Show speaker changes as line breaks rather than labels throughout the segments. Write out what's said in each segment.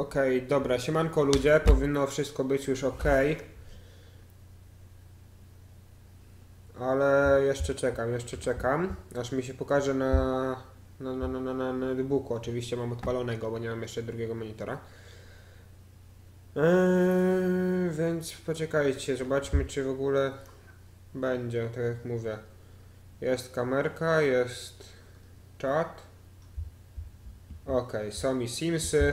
Okej, dobra, siemanko ludzie, powinno wszystko być już ok. Ale jeszcze czekam, jeszcze czekam, aż mi się pokaże na, na, na, na, na, notebooku. Oczywiście mam odpalonego, bo nie mam jeszcze drugiego monitora. Eee, więc poczekajcie, zobaczmy czy w ogóle będzie, tak jak mówię. Jest kamerka, jest czat. Okej, są i Simsy,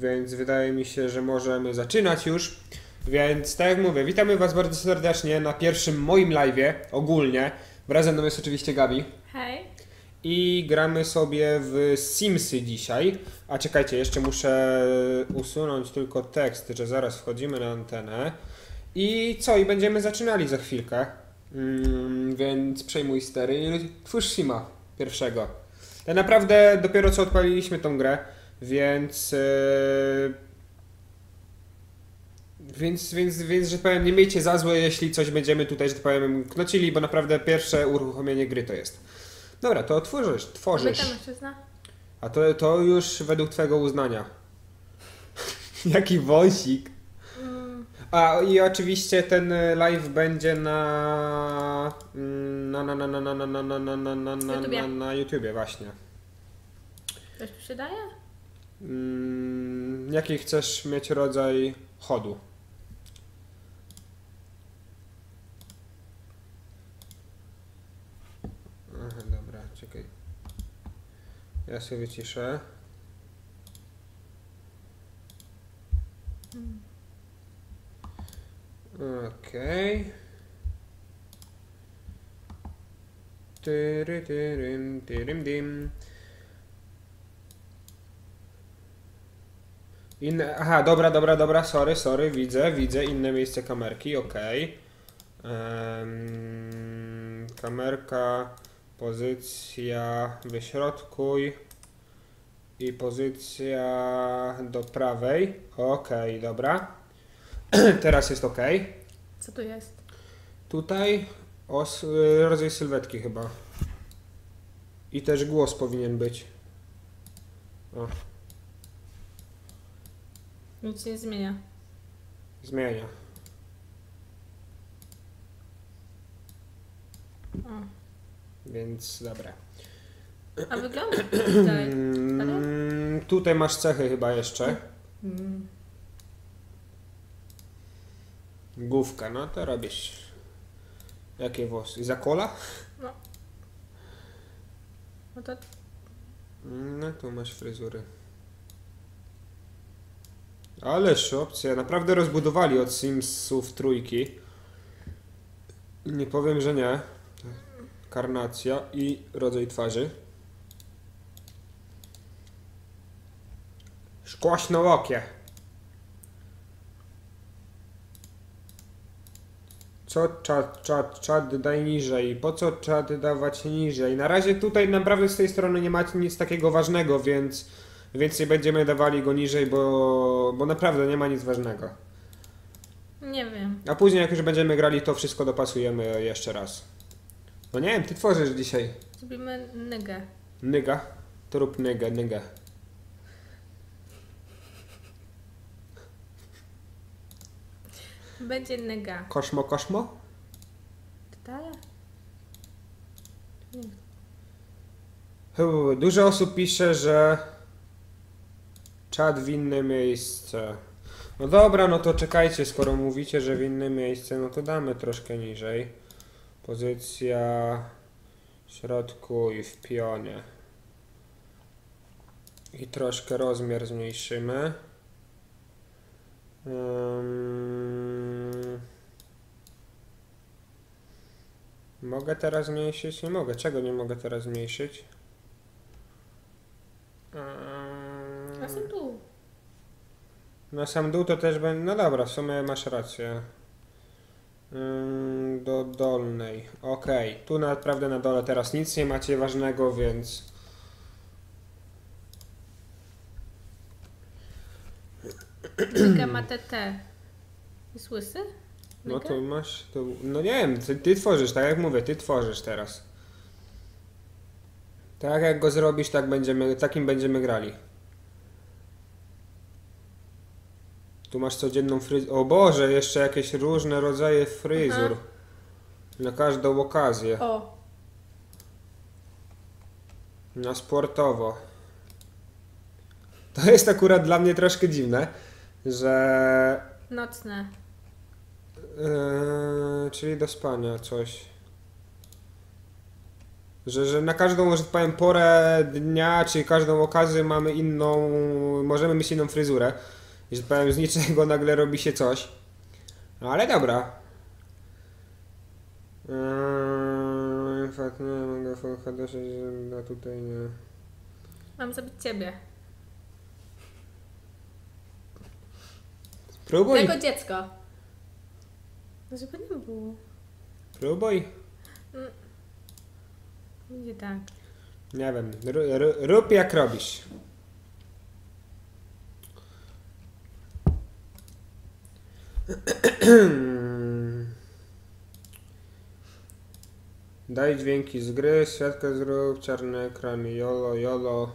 więc wydaje mi się, że możemy zaczynać już. Więc tak jak mówię, witamy Was bardzo serdecznie na pierwszym moim live'ie ogólnie. Wraz ze mną jest oczywiście Gabi.
Hej.
I gramy sobie w Simsy dzisiaj. A czekajcie, jeszcze muszę usunąć tylko tekst, że zaraz wchodzimy na antenę. I co? I będziemy zaczynali za chwilkę. Mm, więc przejmuj stery i twórz Sima pierwszego. Tak naprawdę dopiero co odpaliliśmy tą grę, więc... Yy, więc, więc, więc, że tak powiem, nie miejcie za złe, jeśli coś będziemy tutaj, że tak powiem, knocili, bo naprawdę pierwsze uruchomienie gry to jest. Dobra, to tworzysz.
mężczyzna?
A to, to już według twojego uznania. Jaki wąsik.
Mm,
A i oczywiście ten e, live będzie na mm, na na na na na na na na na na na na na na YouTubie właśnie.
coś tu się daje?
Mm, jaki chcesz mieć rodzaj chodu? Dobra, czekaj. Ja sobie wyciszę. Okej. Tyry, tyrym, tyrym. Inne, aha, dobra, dobra, dobra, sorry, sorry, widzę, widzę, inne miejsce kamerki, okej. Em, kamerka, pozycja, wyśrodkuj i pozycja do prawej, okej, dobra. Teraz jest okej.
Co tu jest?
Tutaj os, y, rodzaj sylwetki chyba. I też głos powinien być. O,
Nic nie zmienia.
zmienia.
O.
Więc dobra.
A wygląda tutaj.
Mm, tutaj masz cechy chyba jeszcze.
Mm.
Główka, no to robisz. Jakie włosy? Zakola?
No to
No tu masz fryzury. Ależ opcja, naprawdę rozbudowali od Simsów trójki. Nie powiem, że nie. Karnacja i rodzaj twarzy. Szkłaśnołokie. Co czat, czat, czat daj niżej? Po co czat dawać niżej? Na razie tutaj naprawdę z tej strony nie macie nic takiego ważnego, więc, więc nie będziemy dawali go niżej, bo, bo naprawdę nie ma nic ważnego.
nie wiem.
A później jak już będziemy grali, to wszystko dopasujemy jeszcze raz. No nie wiem, ty tworzysz dzisiaj.
Zrobimy nygę.
Nyga. To rób nygę, nygę.
Będzie nyga.
Koszmo, koszmo?
Nie.
Hu, Dużo osób pisze, że czat w inne miejsce. No dobra, no to czekajcie, skoro mówicie, że w inne miejsce, no to damy troszkę niżej. Pozycja w środku i w pionie. I troszkę rozmiar zmniejszymy. Ym... Mogę teraz zmniejszyć? Nie mogę. Czego nie mogę teraz zmniejszyć?
Są tu.
Na sam dół to też będzie. No dobra, w sumie masz rację. Ym, Do dolnej. Okej. Tu naprawdę na dole teraz nic nie macie ważnego, więc.
Nyga ma TT. Jest łysy?
No
Nyga?
to masz. To, no nie wiem, ty, ty tworzysz, tak jak mówię, ty tworzysz teraz. Tak jak go zrobisz, tak będziemy, takim będziemy grali. Tu masz codzienną fryzurę. O Boże, jeszcze jakieś różne rodzaje fryzur.
Aha.
Na każdą okazję.
O,
Na sportowo. To jest akurat dla mnie troszkę dziwne, że.
nocne.
Yy, czyli do spania coś. Że, że na każdą, że tak powiem, porę dnia, czy każdą okazję mamy inną, możemy mieć inną fryzurę. I powiem, z niczego nagle robi się coś. No ale dobra. Yy, fakt, nie mogę FHD, że tutaj nie.
Mam zabić ciebie.
Próbuj,
Tego dziecko. No, Żeby nie było.
próbuj.
Będzie tak.
Nie wiem, rób jak robisz. Daj dźwięki z gry, świadka zrób, czarny ekran, jolo, jolo.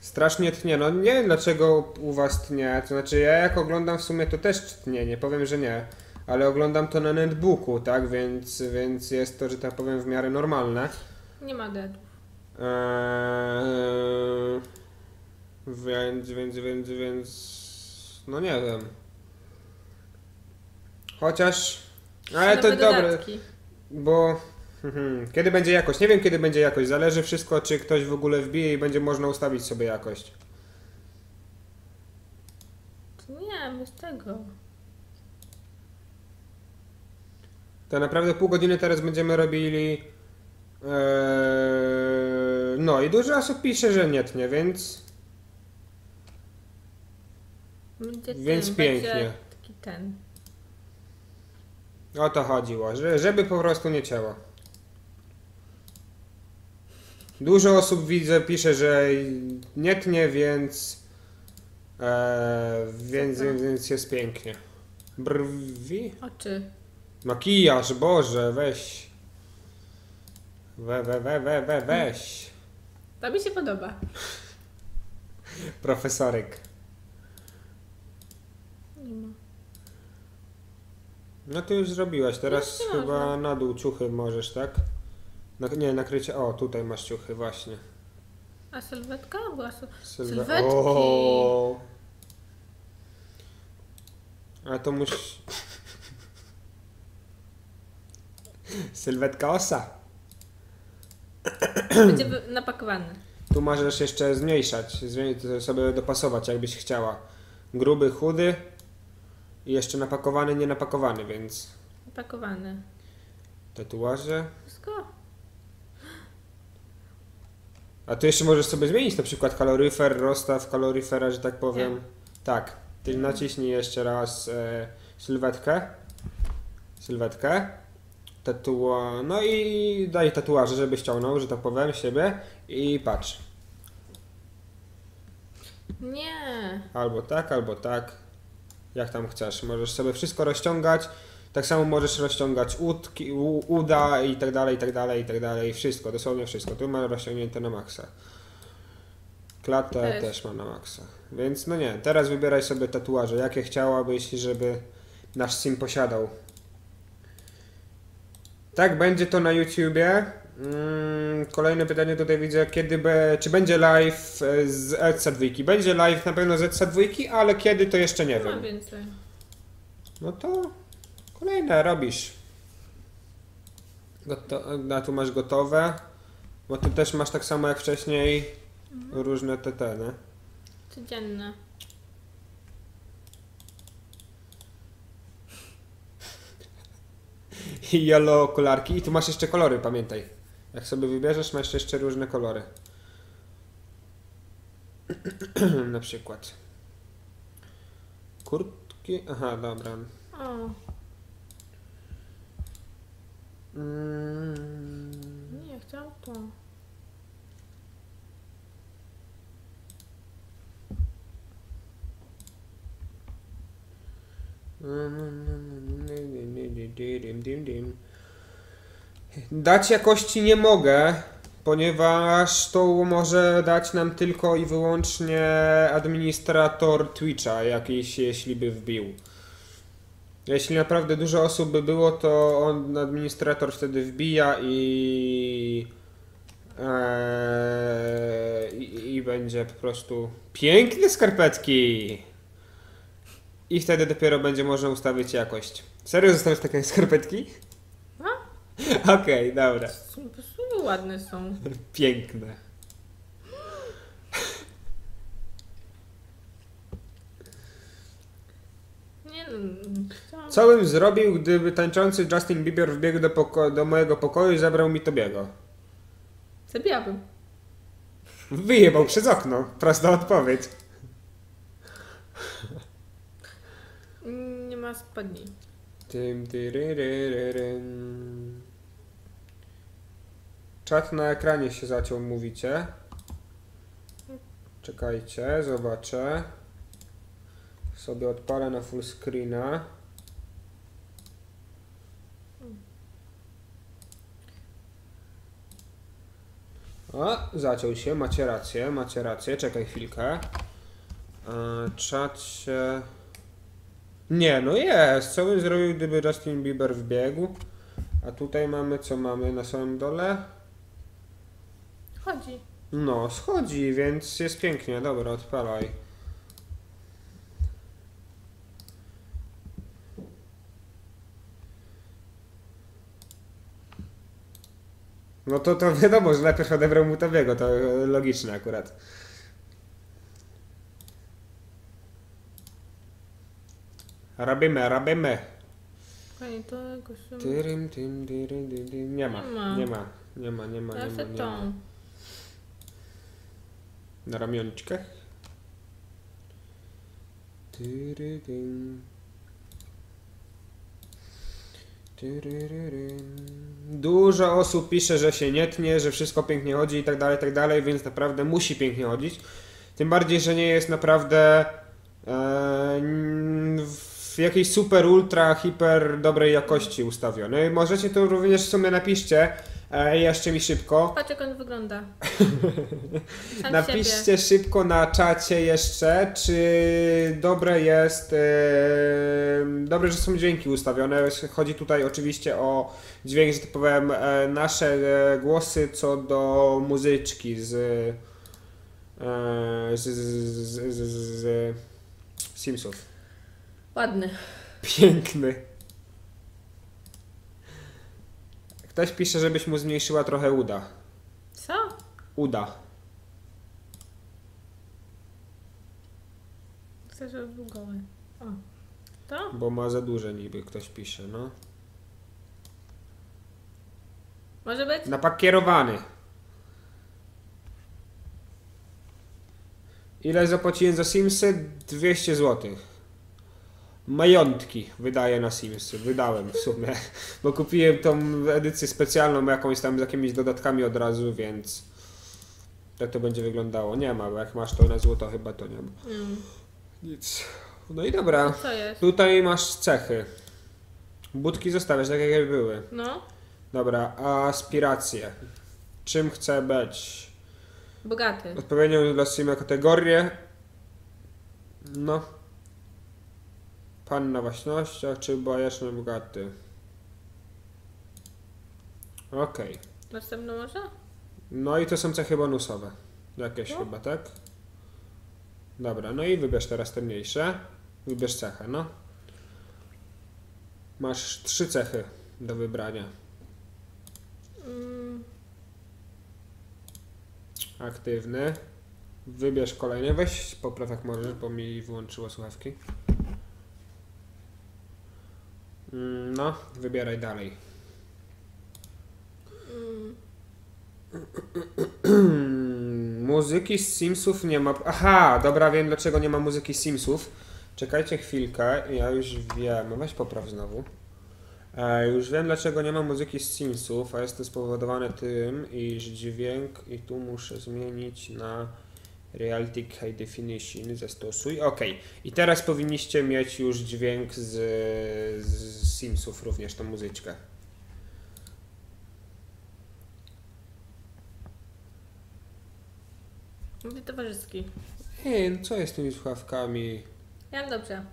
Strasznie tnie, no nie wiem dlaczego u was tnie, to znaczy ja jak oglądam w sumie to też tnie, nie powiem, że nie, ale oglądam to na netbooku, tak, więc, więc jest to, że tak powiem, w miarę normalne.
Nie ma deadów.
Eee, więc, więc, więc, więc. No nie wiem. Chociaż. Ale to dobre, bo. mhm, Kiedy będzie jakość? Nie wiem kiedy będzie jakość. Zależy wszystko, czy ktoś w ogóle wbije i będzie można ustawić sobie jakość.
Nie, bez tego.
To naprawdę pół godziny teraz będziemy robili. Eee, no i dużo osób pisze, że nie tnie, więc.
Będzie
Więc
ten,
pięknie.
Będzie taki ten.
O to chodziło, że, żeby po prostu nie ciało. Dużo osób widzę, pisze, że nie tnie, więc. E, więc, więc jest pięknie. Brwi?
Oczy.
Makijaż, Boże, weź. We, we, we, we, we, weź.
To mi się podoba.
Profesorek.
Nie ma.
No to już zrobiłaś, teraz
Jeszcze można.
chyba na dół ciuchy możesz, tak? Na, nie, nakrycie. O, tutaj masz ciuchy, właśnie.
A sylwetka? Była
Sylwe...
Sylwetki.
O. A to musi... Sylwetka osa.
Będzie napakowany.
Tu możesz jeszcze zmniejszać, zmniej- sobie dopasować, jakbyś chciała. Gruby, chudy i jeszcze napakowany, nienapakowany, więc
Napakowany.
tatuaże.
Wszystko.
A tu jeszcze możesz sobie zmienić na przykład kaloryfer, rozstaw kaloryfera, że tak powiem.
Nie.
Tak. Ty naciśnij jeszcze raz e, sylwetkę. Sylwetkę. Tatua... No i daj tatuaże, żeby ściągnął, że tak powiem, siebie. I patrz.
Nie.
Albo tak, albo tak. Jak tam chcesz. Możesz sobie wszystko rozciągać. Tak samo możesz rozciągać udki, uda i tak dalej, i tak dalej, i tak dalej. Wszystko, dosłownie wszystko. Tu mam rozciągnięte na maksa. Klatę
Też.
też mam na maksa. Więc no nie, teraz wybieraj sobie tatuaże. Jakie chciałabyś, żeby nasz sim posiadał. Tak, będzie to na YouTubie. Mm, kolejne pytanie tutaj widzę, kiedy be, czy będzie live e, z ETSA 2? Będzie live na pewno z ETSA 2, ale kiedy to jeszcze nie wiem.
więcej.
No to kolejne robisz. Goto- a tu masz gotowe. Bo tu też masz tak samo jak wcześniej różne te te, nie?
Codzienne.
I yellow okularki. I tu masz jeszcze kolory, pamiętaj. Jak sobie wybierzesz, masz jeszcze różne kolory. Na przykład. Kurtki. Aha, dobra.
O,
Mm.
nie, chciał to.
Dać jakości nie mogę, ponieważ to może dać nam tylko i wyłącznie administrator Twitcha, jakiś, jeśli by wbił. Jeśli naprawdę dużo osób by było, to on, administrator wtedy wbija i, eee, i, i będzie po prostu piękne skarpetki. I wtedy dopiero będzie można ustawić jakość. Serio zostawiasz takie skarpetki? Okej, dobra.
Po prostu ładne są.
Piękne.
Nie no. co?
Co bym zrobił, gdyby tańczący Justin Bieber wbiegł do, poko- do mojego pokoju i zabrał mi Tobiego?
Zabijałabym.
Wyjebał przez okno. Prosta odpowiedź.
Nie ma spodni.
Tym, tyryryryrym. Czat na ekranie się zaciął, mówicie. Czekajcie, zobaczę. Sobie odpalę na full screena. O, zaciął się, macie rację, macie rację, czekaj chwilkę. E, Czat się... Nie, no jest. Co bym zrobił, gdyby Justin Bieber wbiegł? A tutaj mamy, co mamy na samym dole?
Chodzi.
No, schodzi, więc jest pięknie. Dobra, odpalaj. No to, to wiadomo, że najpierw odebrał mu Tobiego, to logiczne akurat. Robimy, robimy.
Fajnie, to jakoś...
Tyrym, tym, tyrym, tym, tym. Nie ma,
Nie
nie
ma.
ma, nie ma, nie ma, nie ma, nie ma. Na ramionczkach. Dużo osób pisze, że się nie tnie, że wszystko pięknie chodzi i tak dalej, tak dalej, więc naprawdę musi pięknie chodzić. Tym bardziej, że nie jest naprawdę e, w jakiejś super, ultra, hiper dobrej jakości ustawiony. Możecie to również w sumie napiszcie e, jeszcze mi szybko.
Patrz jak on wygląda.
Napiszcie
siebie.
szybko na czacie jeszcze, czy dobre jest, e, dobre, że są dźwięki ustawione. Chodzi tutaj oczywiście o dźwięk, że tak powiem, e, nasze e, głosy co do muzyczki z, e, z, z, z, z, z Simsów.
Ładny.
Piękny. Ktoś pisze, żebyś mu zmniejszyła trochę uda.
Co?
Uda.
Chcę, żeby był goły. O. To?
Bo ma za duże niby, ktoś pisze, no.
Może być?
Napakierowany. Ile zapłaciłem za Simsy? 200 zł. Majątki wydaję na Simsy. Wydałem w sumie. Bo kupiłem tą edycję specjalną jakąś tam z jakimiś dodatkami od razu, więc tak to będzie wyglądało. Nie ma, bo jak masz to na złoto chyba to nie ma.
Mm.
Nic. No i dobra.
Co jest?
Tutaj masz cechy. Budki zostawiasz tak jak były.
No.
Dobra, aspiracje. Czym chcę być?
Bogaty.
Odpowiednią dla Sima kategorię. No. Pan na własnościach, czy bajeczny bogaty? Okej.
Następny może?
No i to są cechy bonusowe. Jakieś
No.
chyba, tak? Dobra, no i wybierz teraz te mniejsze. Wybierz cechę, no. Masz trzy cechy do wybrania.
Mm.
Aktywny. Wybierz kolejny. Weź popraw jak możesz, bo mi wyłączyło słuchawki. Mm, No, wybieraj dalej.
Mm.
muzyki z Simsów nie ma. Aha, dobra, wiem dlaczego nie ma muzyki z Simsów. Czekajcie chwilkę, ja już wiem. Weź popraw znowu. E, już wiem dlaczego nie ma muzyki z Simsów, a jest to spowodowane tym, iż dźwięk i tu muszę zmienić na Reality High Definition, zastosuj. Ok, i teraz powinniście mieć już dźwięk z, z Simsów, również tą muzyczkę.
towarzyski.
Ej, no co jest z tymi słuchawkami?
Ja mam dobrze.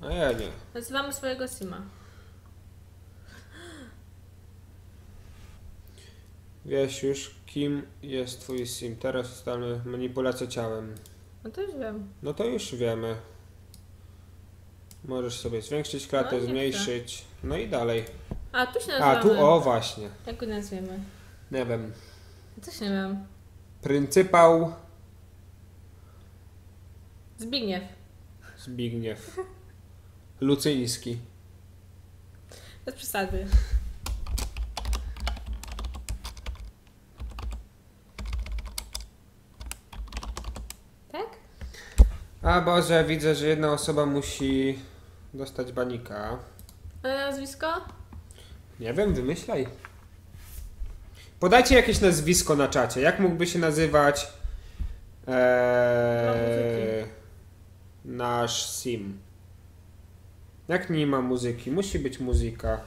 A ja nie.
Nazywamy swojego Sima.
Wiesz już, kim jest twój sim. Teraz ustalmy manipulację ciałem.
No to już wiem.
No to już wiemy. Możesz sobie zwiększyć klatę,
No, nie chcę.
zmniejszyć. No i dalej.
A, tu się nazywamy.
A, tu o właśnie.
Jak go nazwiemy?
Nie wiem.
Coś nie wiem.
Pryncypał
Zbigniew.
Zbigniew. Lucyński.
Bez przesady. Tak?
A Boże, widzę, że jedna osoba musi dostać banika.
A nazwisko?
Nie wiem, wymyślaj. Podajcie jakieś nazwisko na czacie. Jak mógłby się nazywać eee, nasz sim? Jak nie ma muzyki? Musi być muzyka.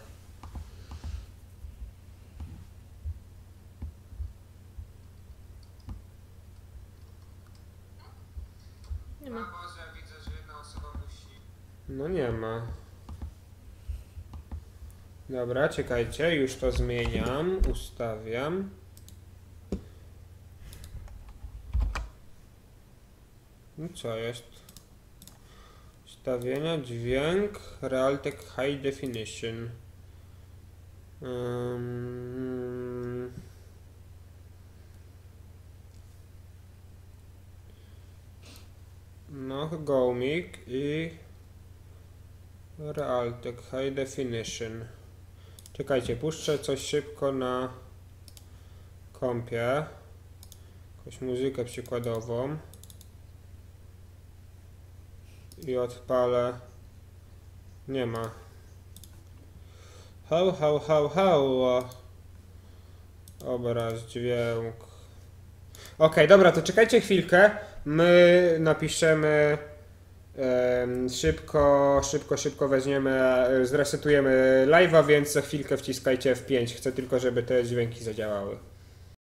Nie ma.
No nie ma. Dobra, czekajcie, już to zmieniam, ustawiam. No co jest? Ustawienia, dźwięk, Realtek High Definition. Ym... No, Gomik i Realtek High Definition. Czekajcie, puszczę coś szybko na kompie. Jakąś muzykę przykładową. I odpalę. Nie ma. Hał, hał, hał, hał. Obraz, dźwięk. Okej, dobra, to czekajcie chwilkę. My napiszemy em, szybko, szybko, szybko weźmiemy, e, zresetujemy live'a, więc za chwilkę wciskajcie F5. Chcę tylko, żeby te dźwięki zadziałały.